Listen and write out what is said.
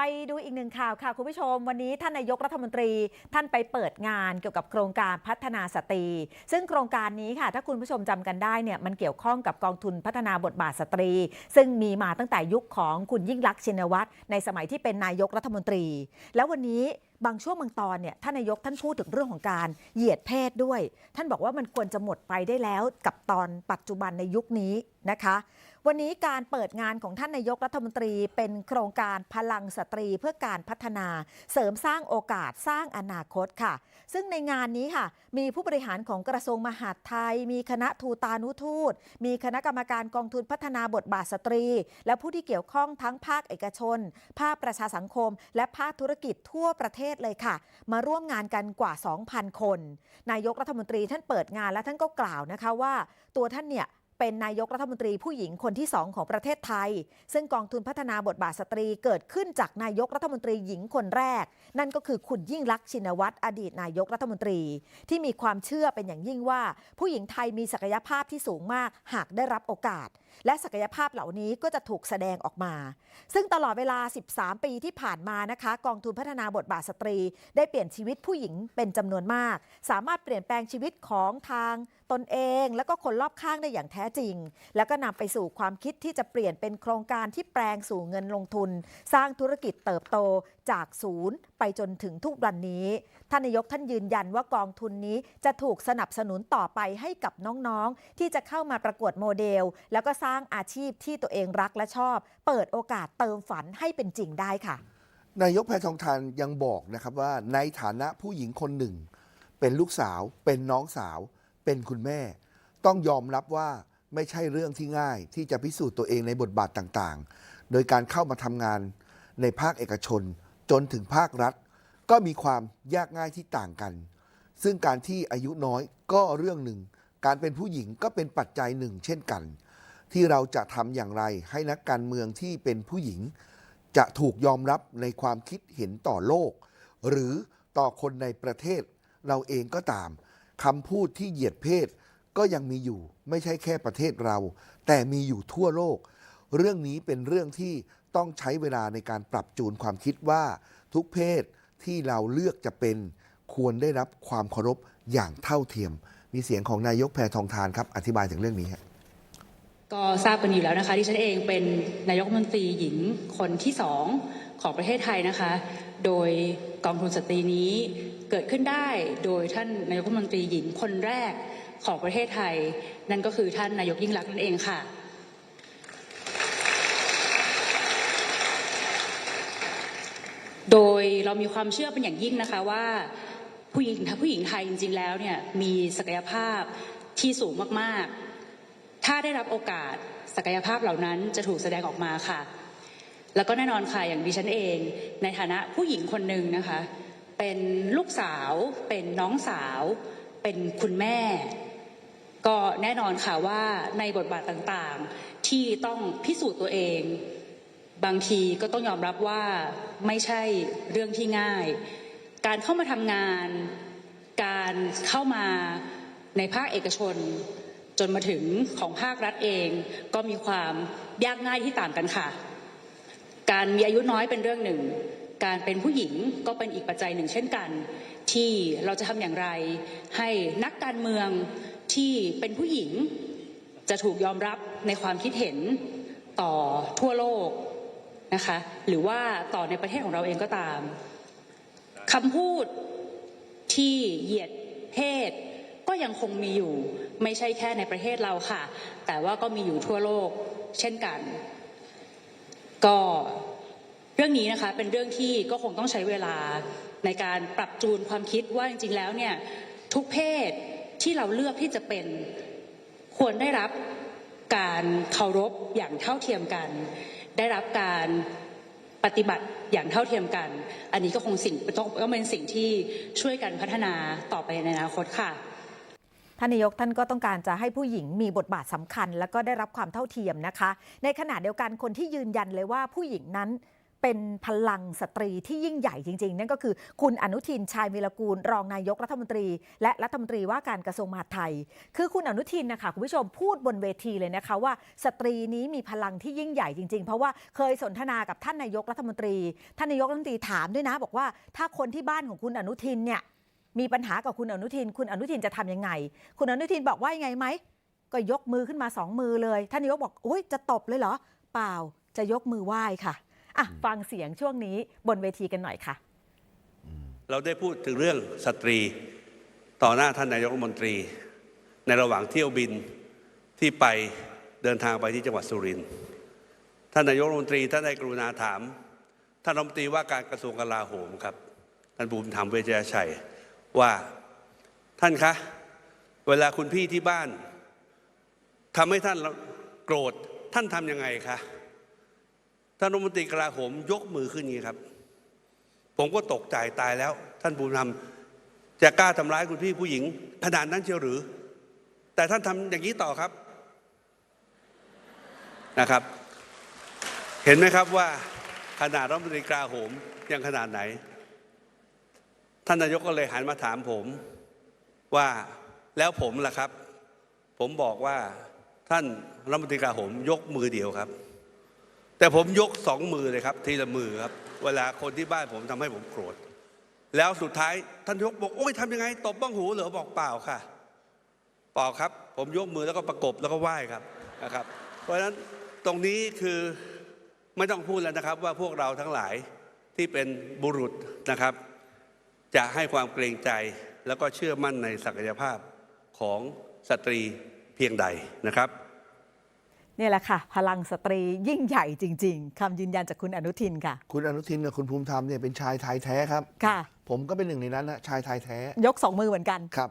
ไปดูอีกหนึ่งข่าวค่ะคุณผู้ชม วันนี้ท่านนายกรัฐมนตรีท่านไปเปิดงานเกี่ยวกับโครงการพัฒนาสตรี ซึ่งโครงการนี้ค่ะถ้าคุณผู้ชมจำกันได้เนี่ยมันเกี่ยวข้องกับกองทุนพัฒนาบทบาทสตรี ซึ่งมีมาตั้งแต่ยุคของคุณยิ่งลักษณ์ชินวัตรในสมัยที่เป็นนายกรัฐมนตรี แล้ววันนี้บางช่วงบางตอนเนี่ยท่านนายกท่านพูดถึงเรื่องของการเหยียดเพศด้วย ท่านบอกว่ามันควรจะหมดไปได้แล้วกับตอนปัจจุบันในยุคนี้นะคะ วันนี้การเปิดงานของท่านนายกรัฐมนตรีเป็นโครงการพลังสตรีเพื่อการพัฒนา เสริมสร้างโอกาสสร้างอนาคตค่ะ ซึ่งในงานนี้ค่ะ มีผู้บริหารของกระทรวงมหาดไทย มีคณะทูตานุทูต มีคณะกรรมการกองทุนพัฒนาบทบาทสตรี และผู้ที่เกี่ยวข้องทั้งภาคเอกชน ภาคประชาสังคม และภาคธุรกิจทั่วประเทศเลยค่ะ มาร่วมงานกันกว่า 2,000 คน นายกรัฐมนตรีท่านเปิดงานและท่านก็กล่าวนะคะว่า ตัวท่านเนี่ย เป็นนายกรัฐมนตรีผู้หญิงคนที่สองของประเทศไทย ซึ่งกองทุนพัฒนาบทบาทสตรีเกิดขึ้นจากนายกรัฐมนตรีหญิงคนแรก นั่นก็คือคุณยิ่งลักษณ์ชินวัตรอดีตนายกรัฐมนตรี ที่มีความเชื่อเป็นอย่างยิ่งว่า ผู้หญิงไทยมีศักยภาพที่สูงมากหากได้รับโอกาส และศักยภาพเหล่านี้ก็จะถูกแสดงออกมา ซึ่งตลอดเวลา 13 ปีที่ผ่านมานะคะ กองทุนพัฒนาบทบาทสตรี ได้เปลี่ยนชีวิตผู้หญิงเป็นจำนวนมาก สามารถเปลี่ยนแปลงชีวิตของทาง ตนเอง และก็คนรอบข้างได้อย่างแท้จริง แล้วก็นำไปสู่ความคิดที่จะเปลี่ยนเป็นโครงการที่แปลงสู่เงินลงทุน สร้างธุรกิจเติบโตจากศูนย์ไปจนถึงทุกวันนี้ท่านนายกท่านยืนยันว่ากองทุนนี้จะถูกสนับสนุนต่อไปให้กับน้องๆ ที่จะเข้ามาประกวดโมเดล แล้วก็สร้างอาชีพที่ตัวเองรักและชอบ เปิดโอกาสเติมฝันให้เป็นจริงได้ค่ะ นายกแพทองทานยังบอกนะครับว่าในฐานะผู้หญิงคนหนึ่ง เป็นลูกสาวเป็นน้องสาว เป็นคุณแม่ ต้องยอมรับว่าไม่ใช่เรื่องที่ง่ายที่จะพิสูจน์ตัวเองในบทบาทต่างๆ โดยการเข้ามาทำงานในภาคเอกชน จนถึงภาครัฐ ก็มีความยากง่ายที่ต่างกัน ซึ่งการที่อายุน้อยก็เรื่องหนึ่ง การเป็นผู้หญิงก็เป็นปัจจัยหนึ่ง เช่นกัน ที่เราจะทำอย่างไรให้นักการเมืองที่เป็นผู้หญิง จะถูกยอมรับในความคิดเห็นต่อโลก หรือต่อคนในประเทศเราเองก็ตาม คำพูดที่เหยียดเพศก็ยังมีอยู่ไม่ใช่แค่ประเทศเรา แต่มีอยู่ทั่วโลก เรื่องนี้เป็นเรื่องที่ต้องใช้เวลาในการปรับจูนความคิดว่า ทุกเพศที่เราเลือกจะเป็น ควรได้รับความเคารพอย่างเท่าเทียม มีเสียงของนายกแพทองทานครับ อธิบายถึงเรื่องนี้ครับก็ทราบกันอยู่แล้วนะคะที่ฉันเองเป็นนายกรัฐมนตรีหญิงคนที่สองของประเทศไทยนะคะ โดย กองทุนสตรีนี้เกิดขึ้นได้โดยท่านนายกรัฐมนตรีหญิงคนแรกของประเทศไทย นั่นก็คือท่านนายกยิ่งรักษณ์นั่นเองค่ะ โดยเรามีความเชื่อเป็นอย่างยิ่งนะคะว่าผู้หญิงผู้หญิงไทยจริง ๆ แล้วเนี่ยมีศักยภาพที่สูงมากๆ ถ้าได้รับโอกาสศักยภาพเหล่านั้นจะถูกแสดงออกมาค่ะ แล้วก็แน่นอนค่ะอย่างดิฉันเอง ในฐานะผู้หญิงคนหนึ่งนะคะ เป็นลูกสาว เป็นน้องสาว เป็นคุณแม่ ก็แน่นอนค่ะว่าในบทบาทต่างๆ ที่ต้องพิสูจน์ตัวเอง บางทีก็ต้องยอมรับว่าไม่ใช่เรื่องที่ง่าย การเข้ามาทำงาน การเข้ามาในภาคเอกชนจนมาถึงของภาครัฐเอง ก็มีความยากง่ายที่ต่างกันค่ะ การมีอายุน้อยเป็นเรื่องหนึ่ง การเป็นผู้หญิงก็เป็นอีกปัจจัยหนึ่งเช่นกัน ที่เราจะทำอย่างไร ให้นักการเมืองที่เป็นผู้หญิง จะถูกยอมรับในความคิดเห็นต่อทั่วโลกนะคะ หรือว่าต่อในประเทศของเราเองก็ตามคำพูดที่เหยียดเพศก็ยังคงมีอยู่ไม่ใช่แค่ในประเทศเราค่ะ แต่ว่าก็มีอยู่ทั่วโลกเช่นกัน ก็เรื่องนี้นะคะเป็นเรื่องที่ก็คงต้องใช้เวลาในการปรับจูนความคิดว่าจริงๆแล้วเนี่ยทุกเพศที่เราเลือกที่จะเป็นควรได้รับการเคารพอย่างเท่าเทียมกัน ได้รับการปฏิบัติอย่างเท่าเทียมกัน อันนี้ก็คงสิ่งต้องก็เป็นสิ่งที่ช่วยกันพัฒนาต่อไปในอนาคตค่ะ ท่านนายกท่านก็ต้องการจะให้ผู้หญิงมีบทบาทสำคัญ และก็ได้รับความเท่าเทียมนะคะ ในขณะเดียวกันคนที่ยืนยันเลยว่าผู้หญิงนั้นเป็นพลังสตรีที่ยิ่งใหญ่จริง ๆ นั่นก็คือคุณอนุทินชาญวีรกูล รองนายกรัฐมนตรี และรัฐมนตรีว่าการกระทรวงมหาดไทย คือคุณอนุทินนะคะคุณผู้ชมพูดบนเวทีเลยนะคะว่า สตรีนี้มีพลังที่ยิ่งใหญ่จริง ๆ เพราะว่าเคยสนทนากับท่านนายกรัฐมนตรี ท่านนายกรัฐมนตรีถามด้วยนะ บอกว่าถ้าคนที่บ้านของคุณอนุทินเนี่ย มีปัญหากับคุณอนุทิน คุณอนุทินจะทำยังไง คุณอนุทินบอกว่ายังไงไหม ก็ยกมือขึ้นมาสองมือเลย ท่านนายกบอกอุ้ยจะตบเลยเหรอ เปล่า จะยกมือไหว้ค่ะ อะ ฟังเสียงช่วงนี้บนเวทีกันหน่อยค่ะ เราได้พูดถึงเรื่องสตรี ต่อหน้าท่านนายกรัฐมนตรี ในระหว่างเที่ยวบินที่ไปเดินทางไปที่จังหวัดสุรินทร์ ท่านนายกรัฐมนตรีท่านได้กรุณาถาม ท่านรัฐมนตรีว่าการกระทรวงกลาโหมครับ ท่านภูมิธรรมเวชยชัย ว่าท่านคะ เวลาคุณพี่ที่บ้านทำให้ท่านโกรธท่านทำยังไงคะท่านรัฐมนตรีกลาโหมยกมือขึ้นอย่างนี้ครับ ผมก็ตกใจตายแล้ว ท่านภูมิธรรมจะกล้าทำร้ายคุณพี่ผู้หญิง ขนาดนั้นเชียวหรือ แต่ท่านทำอย่างนี้ต่อครับนะครับ เห็นไหมครับว่าขนาดรัฐมนตรีกลาโหมยังขนาดไหน ท่านนายกก็เลยหันมาถามผมว่าแล้วผมล่ะครับ ผมบอกว่าท่านรัฐมนตรีกลาโหมยกมือเดียวครับ แต่ผมยกสองมือเลยครับ ทีละมือครับ เวลาคนที่บ้านผมทำให้ผมโกรธแล้วสุดท้ายท่านยกบอกโอ้ยทำยังไงตบบ้างหูเหรอบอกเปล่าค่ะเปล่าครับ ผมยกมือแล้วก็ประกบแล้วก็ไหว้ครับนะครับ เพราะฉะนั้นตรงนี้คือไม่ต้องพูดแล้วนะครับ ว่าพวกเราทั้งหลายที่เป็นบุรุษนะครับ จะให้ความเกรงใจแล้วก็เชื่อมั่นในศักยภาพของสตรีเพียงใดนะครับเนี่ยแหละค่ะ พลังสตรียิ่งใหญ่จริง ๆคำยืนยันจากคุณอนุทินค่ะ คุณอนุทินกับคุณภูมิธรรมเนี่ยเป็นชายไทยแท้ครับ ค่ะ ผมก็เป็นหนึ่งในนั้นนะชายไทยแท้ ยกสองมือเหมือนกัน ครับ